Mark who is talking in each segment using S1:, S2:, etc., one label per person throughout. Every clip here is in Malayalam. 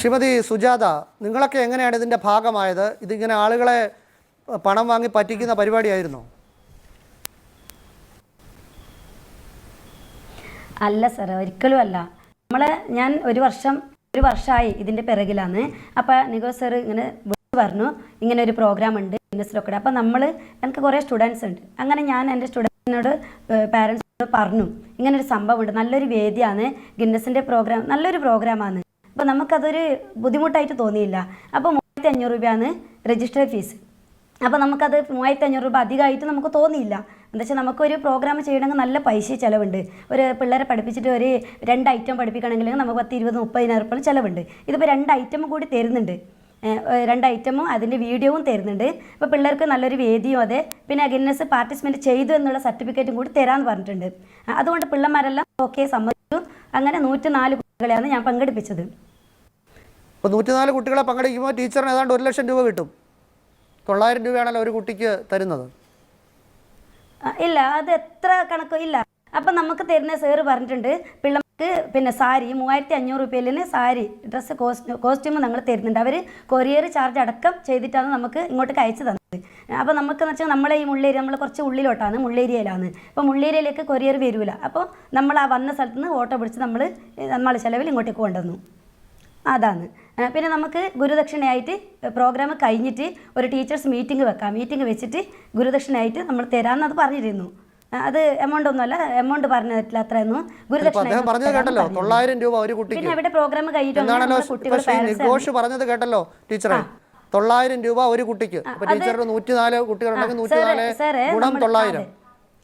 S1: ശ്രീമതി സുജാത നിങ്ങളൊക്കെ എങ്ങനെയാണ് ഇതിന്റെ ഭാഗമായത്? ഇതിങ്ങനെ ആളുകളെ പണം വാങ്ങി പറ്റിക്കുന്ന പരിപാടിയായിരുന്നോ?
S2: അല്ല സാർ ഒരിക്കലും അല്ല. നമ്മൾ ഞാൻ ഒരു വർഷം ഒരു വർഷമായി ഇതിന്റെ പിറകിലാണ്. അപ്പോൾ നിഗോ സർ ഇങ്ങനെ പറഞ്ഞു ഇങ്ങനെ ഒരു പ്രോഗ്രാം ഉണ്ട് ബിസിനസ്സിലൊക്കെ അപ്പോൾ നമ്മൾ എനിക്ക് കുറേ സ്റ്റുഡൻസ് ഉണ്ട്. അങ്ങനെ ഞാൻ എന്റെ സ്റ്റുഡൻസിനോട് പാരൻസിനോട് പറഞ്ഞു ഇങ്ങനൊരു സംഭവമുണ്ട് നല്ലൊരു വേദിയാണ് ഗിന്നസിന്റെ പ്രോഗ്രാം നല്ലൊരു പ്രോഗ്രാമാണ് അപ്പോൾ നമുക്കതൊരു ബുദ്ധിമുട്ടായിട്ട് തോന്നിയില്ല. അപ്പോൾ മൂവായിരത്തി അഞ്ഞൂറ് രൂപയാണ് രജിസ്റ്റർ ഫീസ് അപ്പോൾ നമുക്കത് മൂവായിരത്തി അഞ്ഞൂറ് രൂപ അധികമായിട്ട് നമുക്ക് തോന്നിയില്ല. എന്താ വെച്ചാൽ നമുക്കൊരു പ്രോഗ്രാം ചെയ്യണമെങ്കിൽ നല്ല പൈസ ചിലവുണ്ട്. ഒരു പിള്ളേരെ പഠിപ്പിച്ചിട്ട് ഒരു രണ്ട് ഐറ്റം പഠിപ്പിക്കണമെങ്കിൽ നമുക്ക് പത്ത് ഇരുപത് മുപ്പതിനായിരം റുപ്യ ചിലവുണ്ട്. ഇതിപ്പോൾ രണ്ട് ഐറ്റം കൂടി തരുന്നുണ്ട്. രണ്ട് ഐറ്റമും അതിന്റെ വീഡിയോവും തരുന്നുണ്ട്. അപ്പോൾ പിള്ളേർക്ക് നല്ലൊരു വേദിയും അതെ. പിന്നെ ഗിന്നസ് പാർട്ടിസിപ്പേറ്റ് ചെയ്തു എന്നുള്ള സർട്ടിഫിക്കറ്റും കൂടി തരാമെന്ന് പറഞ്ഞിട്ടുണ്ട്. അതുകൊണ്ട് പിള്ളേമാരെല്ലാം ഓക്കെ സമ്മതിച്ചു. അങ്ങനെ നൂറ്റി നാല് കുട്ടികളെയാണ് ഞാൻ പങ്കെടുപ്പിച്ചത്.
S1: ഇപ്പോൾ നൂറ്റിനാല് കുട്ടികളെ പങ്കെടുക്കുമ്പോൾ ടീച്ചറിന് ഏതാണ്ട് ഒരു ലക്ഷം രൂപ കിട്ടും. തൊള്ളായിരം രൂപയാണല്ലോ ഒരു കുട്ടിക്ക് തരുന്നത്.
S2: ഇല്ല അത് എത്ര കണക്കോ ഇല്ല. അപ്പം നമുക്ക് തരുന്ന സാറ് പറഞ്ഞിട്ടുണ്ട് പിള്ളേർക്ക് പിന്നെ സാരി മൂവായിരത്തി അഞ്ഞൂറ് രൂപയിലിന് സാരി ഡ്രസ്സ് കോസ്റ്റ്യൂം ഞങ്ങൾ തരുന്നുണ്ട്. അവർ കൊറിയർ ചാർജ് അടക്കം ചെയ്തിട്ടാണ് നമുക്ക് ഇങ്ങോട്ട് അയച്ചു തന്നത്. അപ്പോൾ നമുക്കെന്ന് വെച്ചാൽ നമ്മളെ ഈ മുള്ളേരി നമ്മൾ കുറച്ച് ഉള്ളിലോട്ടാണ് മുള്ളേരിയയിലാണ് അപ്പോൾ മുള്ളേരിയയിലേക്ക് കൊറിയർ വരില്ല അപ്പോൾ നമ്മൾ ആ വന്ന സ്ഥലത്ത് നിന്ന് ഓട്ടോ പിടിച്ച് നമ്മൾ നമ്മളെ ചിലവിൽ ഇങ്ങോട്ടേക്ക് കൊണ്ടുവന്നു. അതാണ്. പിന്നെ നമുക്ക് ഗുരുദക്ഷിണയായിട്ട് പ്രോഗ്രാം കഴിഞ്ഞിട്ട് ഒരു ടീച്ചേഴ്സ് മീറ്റിംഗ് വെക്കാം. മീറ്റിംഗ് വെച്ചിട്ട് ഗുരുദക്ഷിണയായിട്ട് നമ്മൾ തരാമെന്ന് അത് പറഞ്ഞിരുന്നു. അത് എമൗണ്ട് ഒന്നുമല്ല എമൗണ്ട് പറഞ്ഞിട്ടില്ല അത്രയൊന്നും.
S1: ഗുരുദക്ഷിണ കേട്ടല്ലോ തൊള്ളായിരം രൂപ ഒരു
S2: പിന്നെ അവിടെ പ്രോഗ്രാം കഴിഞ്ഞിട്ട്
S1: പറഞ്ഞത് കേട്ടല്ലോ ടീച്ചറെ തൊള്ളായിരം രൂപ ഒരു കുട്ടിക്ക്. ടീച്ചറുടെ നൂറ്റിനാല് കുട്ടികളുണ്ടെങ്കിൽ നൂറ്റിനാല്
S2: സാറേ
S1: ഗുണം തൊള്ളായിരം.
S2: അതെ.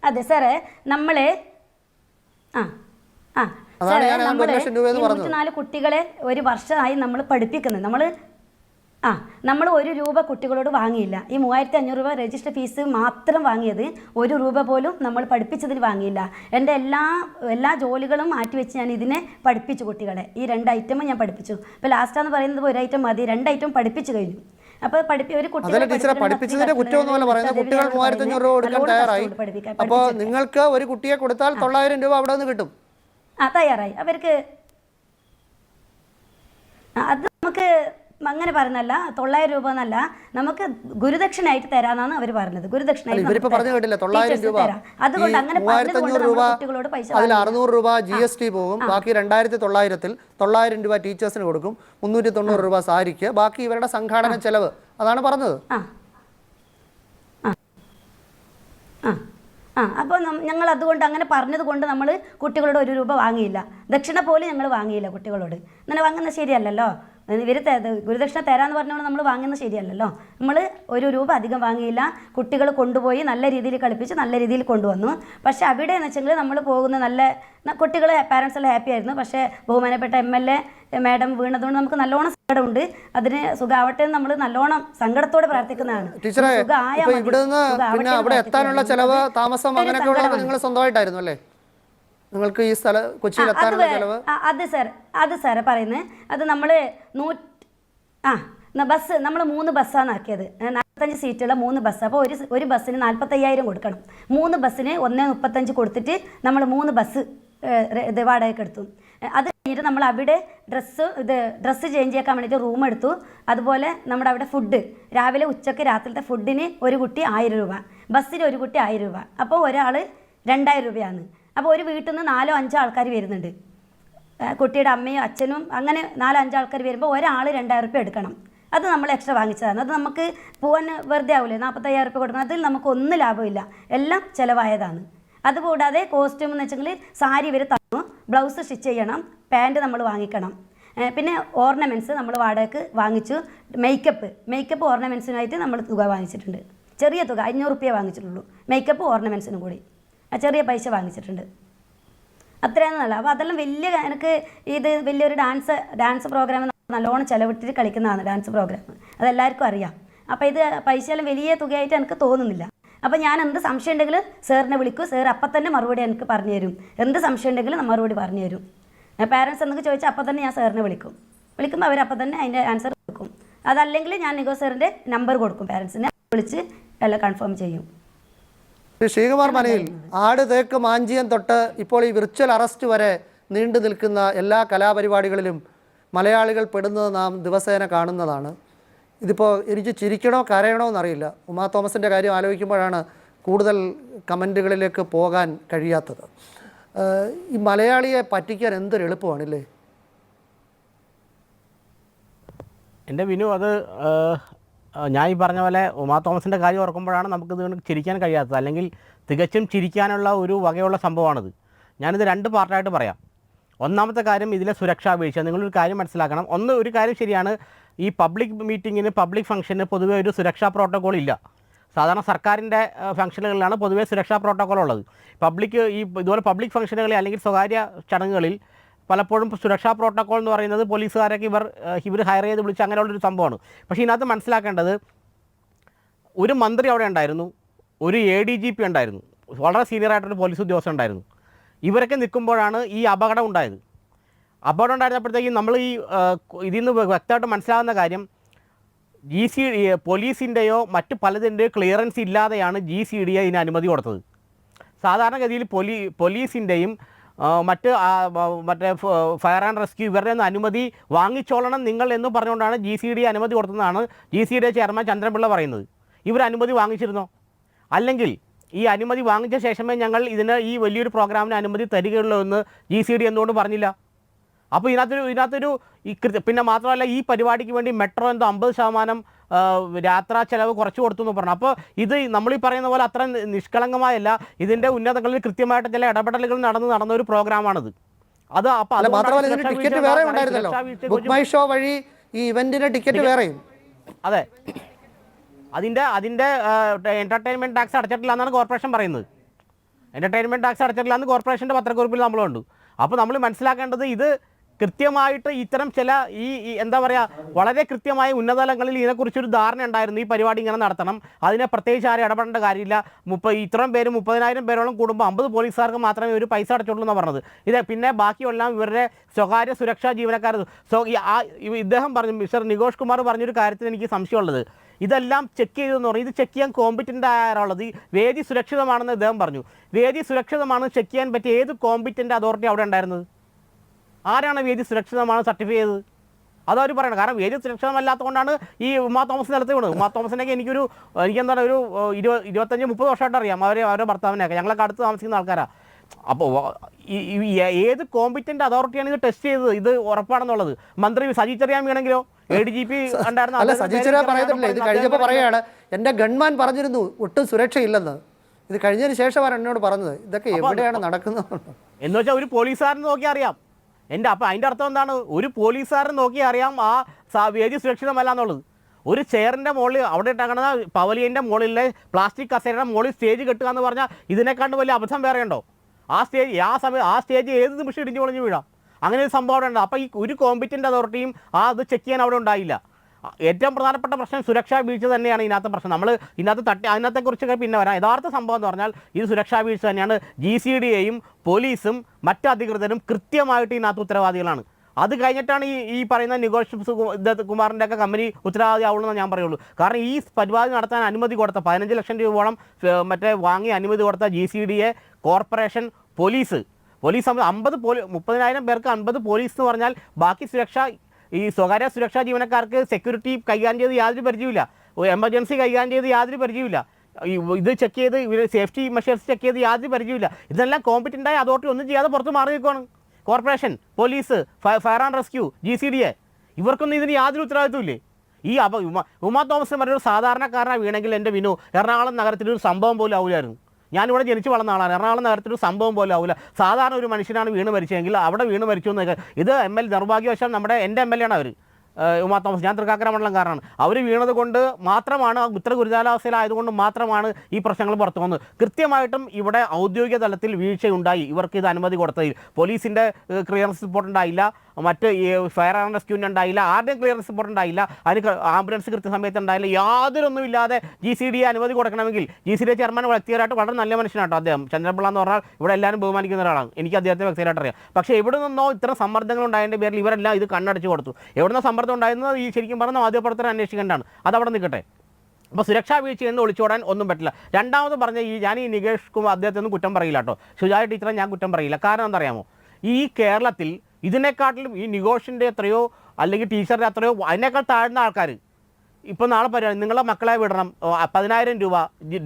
S2: അതെ സാറേ നമ്മളെ ആ ആ
S1: അതാണ്
S2: സാറേ
S1: ഞാൻ ആ ഒരു ലക്ഷം രൂപ എന്ന് പറഞ്ഞത്.
S2: നൂറ്റിനാല് കുട്ടികളെ ഒരു വർഷമായി നമ്മൾ പഠിപ്പിക്കുന്നത്. നമ്മൾ ആ നമ്മൾ ഒരു രൂപ കുട്ടികളോട് വാങ്ങിയില്ല. ഈ മൂവായിരത്തി അഞ്ഞൂറ് രൂപ രജിസ്റ്റർ ഫീസ് മാത്രം വാങ്ങിയത് ഒരു രൂപ പോലും നമ്മൾ പഠിപ്പിച്ചതിന് വാങ്ങിയില്ല. എന്റെ എല്ലാ എല്ലാ ജോലികളും മാറ്റിവെച്ച് ഞാൻ ഇതിനെ പഠിപ്പിച്ചു കുട്ടികളെ. ഈ രണ്ട് ഐറ്റമും ഞാൻ പഠിപ്പിച്ചു. ഇപ്പോൾ ലാസ്റ്റാന്ന് പറയുന്നത് ഒരു ഐറ്റം മതി. രണ്ട് ഐറ്റം പഠിപ്പിച്ചു കഴിഞ്ഞു. അപ്പോൾ പഠിപ്പി ഒരു കുട്ടികളെ
S1: ടീച്ചറെ പഠിപ്പിച്ചതിന്റെ കുറ്റമൊന്നുമല്ല പറയുന്നത് കുട്ടികൾ മൂവായിരത്തി അഞ്ഞൂറ് രൂപ കൊടുക്കാൻ തയ്യാറായി. അപ്പോൾ നിങ്ങൾക്ക് ഒരു കുട്ടിയെ കൊടുത്താൽ തൊള്ളായിരം രൂപ അവിടെ നിന്ന് കിട്ടും.
S2: ആ തയ്യാറായി. അവർക്ക് അത് നമുക്ക് അങ്ങനെ പറഞ്ഞല്ല തൊള്ളായിരം രൂപ എന്നല്ല നമുക്ക് ഗുരുദക്ഷിണയായിട്ട് തരാന്നാണ് അവർ പറഞ്ഞത്
S1: രൂപ.
S2: അതുകൊണ്ട് അങ്ങനെ കുട്ടികളോട് പൈസ
S1: അതിൽ. അറുന്നൂറ് രൂപ ജി എസ് ടി പോകും ബാക്കി രണ്ടായിരത്തി തൊള്ളായിരത്തിൽ തൊള്ളായിരം രൂപ ടീച്ചേഴ്സിന് കൊടുക്കും മുന്നൂറ്റി തൊണ്ണൂറ് രൂപ സാരിക്ക് ബാക്കി ഇവരുടെ സംഘാടന ചെലവ്. അതാണ് പറഞ്ഞത്.
S2: ആ. ആ. ആ അപ്പോൾ ഞങ്ങൾ അതുകൊണ്ട് അങ്ങനെ പറഞ്ഞത് കൊണ്ട് നമ്മൾ കുട്ടികളോട് ഒരു രൂപ വാങ്ങിയില്ല. ദക്ഷിണ പോലും ഞങ്ങൾ വാങ്ങിയില്ല കുട്ടികളോട്. അങ്ങനെ വാങ്ങുന്നത് ശരിയല്ലല്ലോ? ഇവർ ഗുരുദക്ഷിണ തരാമെന്ന് പറഞ്ഞുകൊണ്ട് നമ്മൾ വാങ്ങുന്നത് ശരിയല്ലല്ലോ. നമ്മൾ ഒരു രൂപ അധികം വാങ്ങിയില്ല. കുട്ടികൾ കൊണ്ടുപോയി നല്ല രീതിയിൽ കളിപ്പിച്ച് നല്ല രീതിയിൽ കൊണ്ടുവന്നു. പക്ഷേ അവിടെ എന്ന് വെച്ചെങ്കിൽ നമ്മൾ പോകുന്ന നല്ല കുട്ടികൾ പാരൻസ് എല്ലാം ഹാപ്പി ആയിരുന്നു. പക്ഷേ ബഹുമാനപ്പെട്ട എം എൽ എ മാഡം വീണതുകൊണ്ട് നമുക്ക് നല്ലോണം സങ്കടമുണ്ട്. അതിന് സുഖാവട്ടെ നമ്മൾ നല്ലോണം സങ്കടത്തോടെ പ്രാർത്ഥിക്കുന്നതാണ്.
S1: ടീച്ചറെ ഇവിടെ
S2: നിന്ന്.
S1: പിന്നെ അവിടെ എത്താനുള്ള ചെലവ്. താമസം അങ്ങനെയൊക്കെ നിങ്ങൾ സ്വന്തമായിട്ടായിരുന്നു അല്ലേ? നിങ്ങൾക്ക് ഈ സ്ഥല കൊച്ചിയിൽ എത്താനുള്ള ചെലവ്?
S2: അത് സാർ അത് സാറേ പറയുന്നത് അത് നമ്മൾ നൂറ്റ് ആ ന- ബസ് നമ്മൾ മൂന്ന് ബസ്സാണ് ആക്കിയത്. നാൽപ്പത്തഞ്ച് സീറ്റുള്ള മൂന്ന് ബസ്. അപ്പോൾ ഒരു ഒരു ബസ്സിന് നാൽപ്പത്തയ്യായിരം കൊടുക്കണം. മൂന്ന് ബസ്സിന് ഒന്നേ മുപ്പത്തഞ്ച് കൊടുത്തിട്ട് നമ്മൾ മൂന്ന് ബസ് ഇത് വാടകയ്ക്ക് എടുത്തു. അത് കഴിഞ്ഞിട്ട് നമ്മൾ അവിടെ ഡ്രസ്സ് ഇത് ഡ്രസ്സ് ചേഞ്ച് ചെയ്യാൻ വേണ്ടിയിട്ട് റൂം എടുത്തു. അതുപോലെ നമ്മുടെ അവിടെ ഫുഡ്. രാവിലെ ഉച്ചയ്ക്ക് രാത്രിയിലത്തെ ഫുഡിന് ഒരു കുട്ടി ആയിരം രൂപ. ബസ്സിന് ഒരു കുട്ടി ആയിരം രൂപ. അപ്പോൾ ഒരാൾ രണ്ടായിരം രൂപയാണ്. അപ്പോൾ ഒരു വീട്ടിൽ നിന്ന് നാലോ അഞ്ചോ ആൾക്കാർ വരുന്നുണ്ട്. കുട്ടിയുടെ അമ്മയും അച്ഛനും അങ്ങനെ നാലോ അഞ്ചോ ആൾക്കാർ വരുമ്പോൾ ഒരാൾ രണ്ടായിരം റുപ്യ എടുക്കണം. അത് നമ്മൾ എക്സ്ട്രാ വാങ്ങിച്ചതാണ്. അത് നമുക്ക് പോകാൻ വെറുതെ ആവില്ലേ നാൽപ്പത്തയ്യായിരം റുപ്യ കൊടുക്കണം. അതിൽ നമുക്ക് ഒന്നും ലാഭമില്ല എല്ലാം ചിലവായതാണ്. അതുകൂടാതെ കോസ്റ്റ്യൂം എന്ന് വെച്ചെങ്കിൽ സാരി വരെ തന്നു. ബ്ലൗസ് സ്റ്റിച്ച് ചെയ്യണം. പാന്റ് നമ്മൾ വാങ്ങിക്കണം. പിന്നെ ഓർണമെന്റ്സ് നമ്മൾ വാടകയ്ക്ക് വാങ്ങിച്ചു. മേക്കപ്പ് മേക്കപ്പ് ഓർണമെന്റ്സിനായിട്ട് നമ്മൾ തുക വാങ്ങിച്ചിട്ടുണ്ട്. ചെറിയ തുക അഞ്ഞൂറ് റുപ്യ വാങ്ങിച്ചിട്ടുള്ളൂ. മേക്കപ്പ് ഓർണമെന്റ്സിനും കൂടി. ചെറിയ പൈസ വാങ്ങിച്ചിട്ടുണ്ട്. അത്രയൊന്നുമല്ല അപ്പോൾ അതെല്ലാം വലിയ എനിക്ക് ഇത് വലിയൊരു ഡാൻസ് ഡാൻസ് പ്രോഗ്രാം നല്ലോണം ചിലവിട്ടിട്ട് കളിക്കുന്നതാണ് ഡാൻസ് പ്രോഗ്രാം. അതെല്ലാവർക്കും അറിയാം. അപ്പോൾ ഇത് പൈസയെല്ലാം വലിയ തുകയായിട്ട് എനിക്ക് തോന്നുന്നില്ല. അപ്പോൾ ഞാൻ എന്ത് സംശയം ഉണ്ടെങ്കിൽ സാറിനെ വിളിക്കും. സാർ അപ്പം തന്നെ മറുപടി എനിക്ക് പറഞ്ഞു തരും. എന്ത് സംശയം ഉണ്ടെങ്കിലും മറുപടി പറഞ്ഞു തരും. പാരൻസ് എന്നൊക്കെ ചോദിച്ചാൽ അപ്പം തന്നെ ഞാൻ സാറിനെ വിളിക്കും. വിളിക്കുമ്പോൾ അവർ അപ്പം തന്നെ അതിന്റെ ആൻസർ കൊടുക്കും. അതല്ലെങ്കിൽ ഞാൻ നിഗോ സാറിന്റെ നമ്പർ കൊടുക്കും. പാരൻസിനെ വിളിച്ച് എല്ലാം കൺഫേം ചെയ്യും.
S1: ശ്രീകുമാർ മനയിൽ ആട് തേക്ക് മാഞ്ചിയം തൊട്ട് ഇപ്പോൾ ഈ വിർച്വൽ അറസ്റ്റ് വരെ നീണ്ടു നിൽക്കുന്ന എല്ലാ കലാപരിപാടികളിലും മലയാളികൾ പെടുന്നത് നാം ദിവസേന കാണുന്നതാണ്. ഇതിപ്പോൾ എനിക്ക് ചിരിക്കണോ കരയണോ എന്നറിയില്ല. ഉമാ തോമസിന്റെ കാര്യം ആലോചിക്കുമ്പോഴാണ് കൂടുതൽ കമന്റുകളിലേക്ക് പോകാൻ കഴിയാത്തത്. ഈ മലയാളിയെ പറ്റിക്കാൻ എന്തൊരു എളുപ്പമാണല്ലേ?
S3: എന്റെ വിനു അത് ഞാൻ ഈ പറഞ്ഞ പോലെ ഉമാ തോമസിന്റെ കാര്യം ഓർക്കുമ്പോഴാണ് നമുക്കിത് ചിരിക്കാൻ കഴിയാത്തത്. അല്ലെങ്കിൽ തികച്ചും ചിരിക്കാനുള്ള ഒരു വകയുള്ള സംഭവമാണിത്. ഞാനിത് രണ്ട് പാർട്ടായിട്ട് പറയാം. ഒന്നാമത്തെ കാര്യം ഇതിലെ സുരക്ഷാ വീഴ്ച. നിങ്ങളൊരു കാര്യം മനസ്സിലാക്കണം. ഒന്ന് ഒരു കാര്യം ശരിയാണ്. ഈ പബ്ലിക് മീറ്റിങ്ങിന് പബ്ലിക് ഫംഗ്ഷന് പൊതുവേ ഒരു സുരക്ഷാ പ്രോട്ടോകോൾ ഇല്ല. സാധാരണ സർക്കാരിന്റെ ഫംഗ്ഷനുകളിലാണ് പൊതുവേ സുരക്ഷാ പ്രോട്ടോകോൾ ഉള്ളത്. പബ്ലിക് ഈ ഇതുപോലെ പബ്ലിക് ഫംഗ്ഷനുകളിൽ അല്ലെങ്കിൽ സ്വകാര്യ ചടങ്ങുകളിൽ പലപ്പോഴും സുരക്ഷാ പ്രോട്ടോകോൾ എന്ന് പറയുന്നത് പോലീസുകാരൊക്കെ ഇവർ ഇവർ ഹയർ ചെയ്ത് വിളിച്ച് അങ്ങനെയുള്ളൊരു സംഭവമാണ്. പക്ഷേ ഇതിനകത്ത് മനസ്സിലാക്കേണ്ടത് ഒരു മന്ത്രി അവിടെ ഉണ്ടായിരുന്നു ഒരു എ ഡി ജി പി ഉണ്ടായിരുന്നു വളരെ സീനിയർ ആയിട്ടൊരു പോലീസ് ഉദ്യോഗസ്ഥൻ ഉണ്ടായിരുന്നു. ഇവരൊക്കെ നിൽക്കുമ്പോഴാണ് ഈ അപകടം ഉണ്ടായത്. അപകടം ഉണ്ടായിരുന്നപ്പോഴത്തേക്കും നമ്മൾ ഈ ഇതിൽ നിന്ന് വ്യക്തമായിട്ട് മനസ്സിലാകുന്ന കാര്യം ജി സി പോലീസിന്റെയോ മറ്റ് പലതിന്റെയോ ക്ലിയറൻസ് ഇല്ലാതെയാണ് ജി സി ഡി ഇതിന് അനുമതി കൊടുത്തത്. സാധാരണഗതിയിൽ പോലീ പോലീസിന്റെയും മറ്റ് മറ്റേ ഫയർ ആൻഡ് റെസ്ക്യൂ ഇവരുടെ നിന്ന് അനുമതി വാങ്ങിച്ചോളണം നിങ്ങൾ എന്ന് പറഞ്ഞുകൊണ്ടാണ് ജി സി ഡി അനുമതി കൊടുത്തതെന്നാണ് G C D chairman Chandrapillai പറയുന്നത്. ഇവർ അനുമതി വാങ്ങിച്ചിരുന്നോ? അല്ലെങ്കിൽ ഈ അനുമതി വാങ്ങിച്ച ശേഷമേ ഞങ്ങൾ ഇതിന് ഈ വലിയൊരു പ്രോഗ്രാമിന് അനുമതി തരികയുള്ളൂ എന്ന് ജി സി ഡി എന്തുകൊണ്ട് പറഞ്ഞില്ല? അപ്പോൾ ഇതിനകത്തൊരു ഇതിനകത്തൊരു ഈ പിന്നെ മാത്രമല്ല ഈ പരിപാടിക്ക് വേണ്ടി മെട്രോ എന്തോ അമ്പത് ശതമാനം യാത്രാ ചെലവ് കുറച്ച് കൊടുത്തു എന്ന് പറഞ്ഞു. അപ്പോൾ ഇത് നമ്മൾ ഈ പറയുന്ന പോലെ അത്ര നിഷ്കളങ്കമായല്ല. ഇതിന്റെ ഉന്നതങ്ങളിൽ കൃത്യമായിട്ട് ചില ഇടപെടലുകൾ നടന്ന് നടന്ന ഒരു പ്രോഗ്രാമാണിത്. അത് അപ്പോൾ
S1: മാത്രമല്ല ടിക്കറ്റ് വേറെ ഉണ്ടായിരുന്നല്ലോ. ബുക്ക് മൈ ഷോ വഴി ഈ ഇവന്റിന്റെ ടിക്കറ്റ് വേറെയും.
S3: അതെ. അതിന്റെ അതിന്റെ എന്റർടൈൻമെന്റ് ടാക്സ് അടച്ചിട്ടില്ല എന്നാണ് കോർപ്പറേഷൻ പറയുന്നത്. എന്റർടൈൻമെന്റ് ടാക്സ് അടച്ചിട്ടില്ല എന്ന് കോർപ്പറേഷന്റെ പത്രക്കുറിപ്പിൽ നമ്മളുണ്ട് അപ്പോൾ നമ്മൾ മനസ്സിലാക്കേണ്ടത് ഇത് കൃത്യമായിട്ട് ഇത്തരം ചില ഈ എന്താ പറയുക വളരെ കൃത്യമായ ഉന്നതതലങ്ങളിൽ ഇതിനെക്കുറിച്ചൊരു ധാരണ ഉണ്ടായിരുന്നു ഈ പരിപാടി ഇങ്ങനെ നടത്തണം. അതിനെ പ്രത്യേകിച്ച് ആരും ഇടപെടേണ്ട കാര്യമില്ല. മുപ്പ ഇത്രയും പേര് മുപ്പതിനായിരം പേരോളം കൂടുമ്പോൾ അമ്പത് പോലീസുകാർക്ക് മാത്രമേ ഒരു പൈസ അടച്ചുള്ളൂ എന്ന് പറഞ്ഞത്. ഇത് പിന്നെ ബാക്കിയെല്ലാം ഇവരുടെ സ്വകാര്യ സുരക്ഷാ ജീവനക്കാർ സോ ഇദ്ദേഹം പറഞ്ഞു മിസ്റ്റർ നികോഷ് കുമാർ പറഞ്ഞൊരു കാര്യത്തിന് എനിക്ക് സംശയമുള്ളത്. ഇതെല്ലാം ചെക്ക് ചെയ്തെന്ന് പറഞ്ഞു ഇത് ചെക്ക് ചെയ്യാൻ കോമ്പിറ്റന്റ് ആയാലുള്ളത് വേദി സുരക്ഷിതമാണെന്ന് ഇദ്ദേഹം പറഞ്ഞു. വേദി സുരക്ഷിതമാണെന്ന് ചെക്ക് ചെയ്യാൻ പറ്റിയ ഏത് കോമ്പിറ്റന്റ് അതോറിറ്റി അവിടെ ഉണ്ടായിരുന്നത്? ആരാണ് വേദി സുരക്ഷിതമാണ് സർട്ടിഫൈ ചെയ്തത്? അതവർ പറയണം. കാരണം വേദി സുരക്ഷിതമല്ലാത്തതുകൊണ്ടാണ് ഈ ഉമാ തോമസ് നിലത്ത് വീണത്. ഉമാ തോമസിനൊക്കെ എനിക്കൊരു എനിക്കെന്താണ് ഒരു ഇരുപത് ഇരുപത്തഞ്ച് മുപ്പത് വർഷമായിട്ട് അറിയാം. അവരെ അവരുടെ ഭർത്താവിനെയൊക്കെ. ഞങ്ങളൊക്കെ അടുത്ത് താമസിക്കുന്ന ആൾക്കാരാണ് അപ്പോൾ ഏത് കോമ്പിറ്റന്റ് അതോറിറ്റിയാണ് ഇത് ടെസ്റ്റ് ചെയ്തത്? ഇത് ഉറപ്പാണെന്നുള്ളത്. മന്ത്രി സജി ചെറിയാൻ വീണെങ്കിലോ? എ ഡി ജി പി ഉണ്ടായിരുന്നു
S1: അല്ല
S3: സജി
S1: ചെറിയാൻ ഇത് കഴിഞ്ഞപ്പോൾ പറയുകയാണ് എന്റെ ഗൺമാൻ പറഞ്ഞിരുന്നു ഒട്ടും സുരക്ഷയില്ലെന്ന്. ഇത് കഴിഞ്ഞതിന് ശേഷമാണ് എന്നോട് പറഞ്ഞത്. ഇതൊക്കെ എവിടെയാണ് നടക്കുന്നത്?
S3: എന്ന് വെച്ചാൽ ഒരു പോലീസുകാരൻ നോക്കി അറിയാം. എന്റെ അപ്പം അതിന്റെ അർത്ഥം എന്താണ്? ഒരു പോലീസുകാരൻ നോക്കി അറിയാം ആ വേദി സുരക്ഷിതമല്ല എന്നുള്ളത് ഒരു ചെയറിന്റെ മുകളിൽ അവിടെ ഇട്ടേക്കണ പവലിയന്റെ മുകളിലെ പ്ലാസ്റ്റിക് കസേരയുടെ മുകളിൽ സ്റ്റേജ് കെട്ടുക എന്ന് പറഞ്ഞാൽ ഇതിനെക്കാണ്ട് വലിയ അബദ്ധം വേറെ ഉണ്ടോ? ആ സ്റ്റേജ് ആ സമയം ആ സ്റ്റേജ് ഏത് നിമിഷം ഇടിഞ്ഞു പൊളിഞ്ഞു വീഴാം? അങ്ങനെ ഒരു സംഭവം അവിടെ ഉണ്ട്. അപ്പോൾ ഈ ഒരു കോമ്പിറ്റന്റ് അതോറിറ്റിയും ആ അത് ചെക്ക് ചെയ്യാൻ അവിടെ ഉണ്ടായില്ല. ഏറ്റവും പ്രധാനപ്പെട്ട പ്രശ്നം സുരക്ഷാ വീഴ്ച തന്നെയാണ് ഇതിനകത്ത് പ്രശ്നം. നമ്മൾ ഇതിനകത്ത് തട്ടി അതിനകത്തെക്കുറിച്ചൊക്കെ പിന്നെ വരാം. യഥാർത്ഥ സംഭവം എന്ന് പറഞ്ഞാൽ ഇത് സുരക്ഷാ വീഴ്ച തന്നെയാണ് ജി സി ഡി എയും പോലീസും മറ്റ് അധികൃതരും കൃത്യമായിട്ട് ഇതിനകത്ത് ഉത്തരവാദികളാണ്. അത് കഴിഞ്ഞിട്ടാണ് ഈ ഈ പറയുന്ന നികോഷ് കുമാറിന്റെ ഒക്കെ കമ്പനി ഉത്തരവാദിയാവുള്ളൂ എന്ന് ഞാൻ പറയുള്ളൂ. കാരണം ഈ പരിപാടി നടത്താൻ അനുമതി കൊടുത്ത പതിനഞ്ച് ലക്ഷം രൂപയോളം ഏഹ്, മറ്റേ വാങ്ങി അനുമതി കൊടുത്ത G C D A corporation police. Police അമ്പത് പോലീ മുപ്പതിനായിരം പേർക്ക് അൻപത് പോലീസ് എന്ന് പറഞ്ഞാൽ ബാക്കി സുരക്ഷ ഈ സ്വകാര്യ സുരക്ഷാ ജീവനക്കാർക്ക് സെക്യൂരിറ്റി കൈകാര്യം ചെയ്ത് യാതൊരു പരിചയമില്ല എമർജൻസി കൈകാര്യം ചെയ്ത് യാതൊരു പരിചയമില്ല ഇത് ചെക്ക് ചെയ്ത് ഇവർ സേഫ്റ്റി മെഷേഴ്സ് ചെക്ക് ചെയ്ത് യാതൊരു പരിചയമില്ല ഇതെല്ലാം കോമ്പറ്റന്റായ അതോറിറ്റി ഒന്നും ചെയ്യാതെ പുറത്ത് മാറി നിൽക്കുകയാണ് corporation police fire and rescue G C D A ഇവർക്കൊന്നും ഇതിന് യാതൊരു ഉത്തരവാദിത്വമില്ലേ ഈ ഉമ ഉമാ തോമസ് പറഞ്ഞൊരു സാധാരണക്കാരനാണ് വീണെങ്കിൽ എന്റെ വിനു എറണാകുളം നഗരത്തിൽ ഒരു സംഭവം പോലും ആവില്ലായിരുന്നു ഞാനിവിടെ ജനിച്ചു വളർന്ന ആളാണ്. എറണാകുളം നഗരത്തിൽ ഒരു സംഭവം പോലും ആവില്ല സാധാരണ ഒരു മനുഷ്യനാണ് വീണ് മരിച്ചതെങ്കിൽ അവിടെ വീണ് മരിച്ചു എന്നൊക്കെ. ഇത് എം എൽ നിർഭാഗ്യവശാൽ നമ്മുടെ എന്റെ എം എൽ എ ആണ് അവർ ഉമാ തോമസ്. ഞാൻ തൃക്കാക്കര മണ്ഡലംകാരനാണ് അവർ വീണത് കൊണ്ട് മാത്രമാണ് ഇത്ര ഗുരുതരാവസ്ഥയിലായതുകൊണ്ട് മാത്രമാണ് ഈ പ്രശ്നങ്ങൾ പുറത്തു വന്നത്. കൃത്യമായിട്ടും ഇവിടെ ഔദ്യോഗിക തലത്തിൽ വീഴ്ചയുണ്ടായി. ഇവർക്ക് ഇത് അനുമതി കൊടുത്തതിൽ. പോലീസിന്റെ ക്ലിയറൻസ് റിപ്പോർട്ട് ഉണ്ടായില്ല. മറ്റ് ഈ ഫയർ ആൻഡ് റെസ്ക്യൂവിന് ഉണ്ടായില്ല ആരുടെയും ക്ലിയറൻസ് റിപ്പോർട്ട് ഉണ്ടായില്ല അതിന് ആംബുലൻസ് കൃത്യസമയത്ത് ഉണ്ടായില്ല യാതൊരൊന്നും ഇല്ലാതെ ജി സി ഡി അനുമതി കൊടുക്കണമെങ്കിൽ ജി സി ഡി ചെയർമാൻ വ്യക്തിപരമായിട്ട് വളരെ നല്ല മനുഷ്യനാട്ടോ അദ്ദേഹം. ചന്ദ്രപിള്ള എന്ന് പറഞ്ഞാൽ ഇവിടെ എല്ലാവരും ബഹുമാനിക്കുന്ന ഒരാളാണ്. എനിക്ക് അദ്ദേഹത്തെ വ്യക്തിപരമായിട്ട് അറിയാം പക്ഷേ എവിടെ നിന്നോ ഇത്തരം സമ്മർദ്ദങ്ങൾ ഉണ്ടായതിന്റെ പേരിൽ ഇവരെല്ലാം ഇത് കണ്ണടച്ചു കൊടുത്തു. എവിടുന്ന സമ്മർദ്ദം ഉണ്ടായിരുന്നത് ഈ ശരിക്കും പറഞ്ഞ മാധ്യമപ്രവർത്തനം അന്വേഷിക്കേണ്ടതാണ്. അത് അവിടെ നിൽക്കട്ടെ. അപ്പോൾ സുരക്ഷാ വീഴ്ച എന്ന് ഒളിച്ചോടാൻ ഒന്നും പറ്റില്ല. രണ്ടാമത് പറഞ്ഞ ഈ ഞാൻ ഈ നികേഷ് കുമാർ അദ്ദേഹത്തെ ഒന്നും കുറ്റം പറയില്ല കേട്ടോ. സുജായ ടീച്ചറെ ഞാൻ കുറ്റം പറയില്ല. കാരണം എന്താ അറിയാമോ ഈ കേരളത്തിൽ ഇതിനെക്കാട്ടിലും ഈ നിഗോഷിന്റെ എത്രയോ അല്ലെങ്കിൽ ടീച്ചറിന്റെ എത്രയോ അതിനേക്കാൾ താഴ്ന്ന ആൾക്കാർ. ഇപ്പോൾ നാളെ പരിപാടി നിങ്ങളെ മക്കളെ വിടണം. പതിനായിരം രൂപ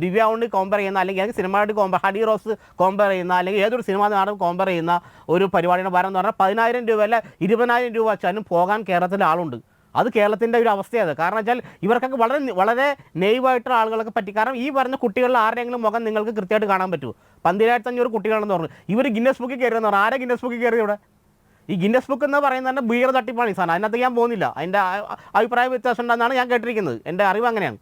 S3: ദിവ്യ ഉണ്ണി കോമ്പയർ ചെയ്യുന്ന അല്ലെങ്കിൽ സിനിമയായിട്ട് കോമ്പർ ഹഡി റോസ് കോമ്പയർ ചെയ്യുന്ന അല്ലെങ്കിൽ ഏതൊരു സിനിമ നാടും കോമ്പയർ ചെയ്യുന്ന ഒരു പരിപാടിയുടെ ഭാരം എന്ന് പറഞ്ഞാൽ പതിനായിരം രൂപ അല്ല ഇരുപതിനായിരം രൂപ വെച്ചാലും പോകാൻ കേരളത്തിൽ ആളുണ്ട്. അത് കേരളത്തിന്റെ ഒരു അവസ്ഥയാണ്. കാരണം വെച്ചാൽ ഇവർക്കൊക്കെ വളരെ വളരെ നെയ്വായിട്ടുള്ള ആളുകളൊക്കെ പറ്റി. കാരണം ഈ പറഞ്ഞ കുട്ടികളുടെ ആരുടെയെങ്കിലും മുഖം നിങ്ങൾക്ക് കൃത്യമായിട്ട് കാണാൻ പറ്റുമോ? പന്തിരായിരത്തഞ്ഞൂറ് കുട്ടികളെന്ന് പറഞ്ഞു. ഇവർ ഗിന്നസ് ബുക്കിൽ കയറിയെന്ന് പറഞ്ഞു. ആരെ ഗിന്നസ് ബുക്കിൽ കയറി ഇവിടെ? ഈ ഗിന്നസ് ബുക്ക് എന്ന് പറയുന്നത് തന്നെ ഭീകര തട്ടിപ്പാണ് ഈ സാധനം. അതിനകത്ത് ഞാൻ പോകുന്നില്ല. അതിന്റെ അഭിപ്രായ വ്യത്യാസം ഉണ്ടെന്നാണ് ഞാൻ കേട്ടിരിക്കുന്നത്. എന്റെ അറിവ് അങ്ങനെയാണ്.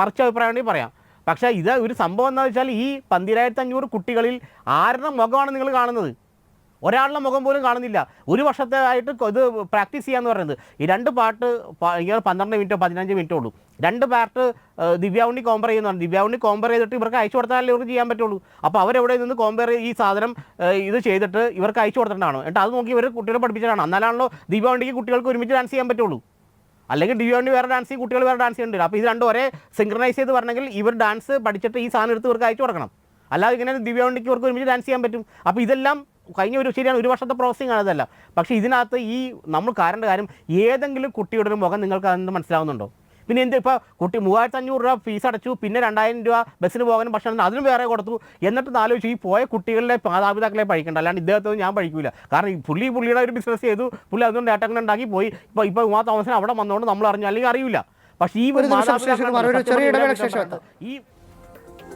S3: മറിച്ച് അഭിപ്രായം ഉണ്ടെങ്കിൽ പറയാം. പക്ഷേ ഇത് ഒരു സംഭവം എന്താ വെച്ചാൽ ഈ പന്തിരായിരത്തി അഞ്ഞൂറ് കുട്ടികളിൽ ആരുടെ മുഖമാണ് നിങ്ങൾ കാണുന്നത്? ഒരാളുടെ മുഖം പോലും കാണുന്നില്ല. ഒരു വർഷത്തെ ആയിട്ട് ഇത് പ്രാക്ടീസ് ചെയ്യാന്ന് പറയുന്നത്. ഈ രണ്ട് പാട്ട് പന്ത്രണ്ട് മിനിറ്റോ പതിനഞ്ച് മിനിറ്റോ ഉള്ളൂ. രണ്ട് പാട്ട് ദിവ്യാവുണ്ണി കോമ്പയർ ചെയ്യുന്നതാണ് ദിവ്യാവുണ്ണി കോമ്പയർ ചെയ്തിട്ട് ഇവർക്ക് അയച്ചു കൊടുത്താലേ ഇവർക്ക് ചെയ്യാൻ പറ്റുള്ളൂ. അപ്പോൾ അവരെവിടെ നിന്ന് കോമ്പയർ ഈ സാധനം ഇത് ചെയ്തിട്ട് ഇവർക്ക് അയച്ചു കൊടുത്തിട്ടാണോ എന്നിട്ട് അത് നോക്കി ഇവർ കുട്ടികളെ പഠിപ്പിച്ചിട്ടാണ് എന്നാലാണല്ലോ ദിവ്യാവുണ്ണിക്ക് കുട്ടികൾക്ക് ഒരുമിച്ച് ഡാൻസ് ചെയ്യാൻ പറ്റുള്ളൂ. അല്ലെങ്കിൽ ദിവ്യാവുണ്ണി വേറെ ഡാൻസ് ചെയ്യും കുട്ടികൾ വേറെ ഡാൻസ് ചെയ്യുന്നുണ്ട്. അപ്പോൾ ഇത് രണ്ടും ഒരേ സിങ്ക്രണൈസ് ചെയ്ത് പറഞ്ഞെങ്കിൽ ഇവർ ഡാൻസ് പഠിച്ചിട്ട് ഈ സാധനം എടുത്ത് ഇവർക്ക് അയച്ചു കൊടുക്കണം. അല്ലാതെ ഇങ്ങനെ ദിവ്യാവണ്ടിക്ക് ഇവർക്ക് ഒരുമിച്ച് ഡാൻസ് ചെയ്യാൻ പറ്റും. അപ്പോൾ ഇതെല്ലാം കഴിഞ്ഞ ഒരു ശരിയാണ് ഒരു വർഷത്തെ പ്രോസസ്സിംഗ് ആണ് ഇതല്ല. പക്ഷേ ഇതിനകത്ത് ഈ നമ്മൾ കാരണം കാര്യം ഏതെങ്കിലും കുട്ടിയുടെ ഒരു മുഖം നിങ്ങൾക്ക് അതെന്ന് മനസ്സിലാവുന്നുണ്ടോ? പിന്നെ എന്ത് ഇപ്പോൾ കുട്ടി മൂവായിരത്തി അഞ്ഞൂറ് രൂപ ഫീസ് അടച്ചു പിന്നെ രണ്ടായിരം രൂപ ബസ്സിന് പോകാനും ഭക്ഷണം അതിനും വേറെ കൊടുത്തു. എന്നിട്ട് ആലോചിച്ചു ഈ പോയ കുട്ടികളുടെ മാതാപിതാക്കളെ പഴിക്കണ്ട അല്ലാണ്ട് ഇദ്ദേഹത്തെ ഞാൻ പഴിക്കില്ല കാരണം ഈ പുള്ളി പുള്ളിയുടെ ഒരു ബിസിനസ് ചെയ്തു. പുള്ളി അതുകൊണ്ട് നേട്ടങ്ങൾ ഉണ്ടാക്കി പോയി. ഇപ്പോൾ ഇപ്പോൾ ഉമാ തോമസിന് അവിടെ വന്നുകൊണ്ട് നമ്മൾ അറിഞ്ഞു അല്ലെങ്കിൽ അറിയില്ല പക്ഷേ ഈ
S1: ഒരു
S3: മാതാപിതാക്കളുടെ ഈ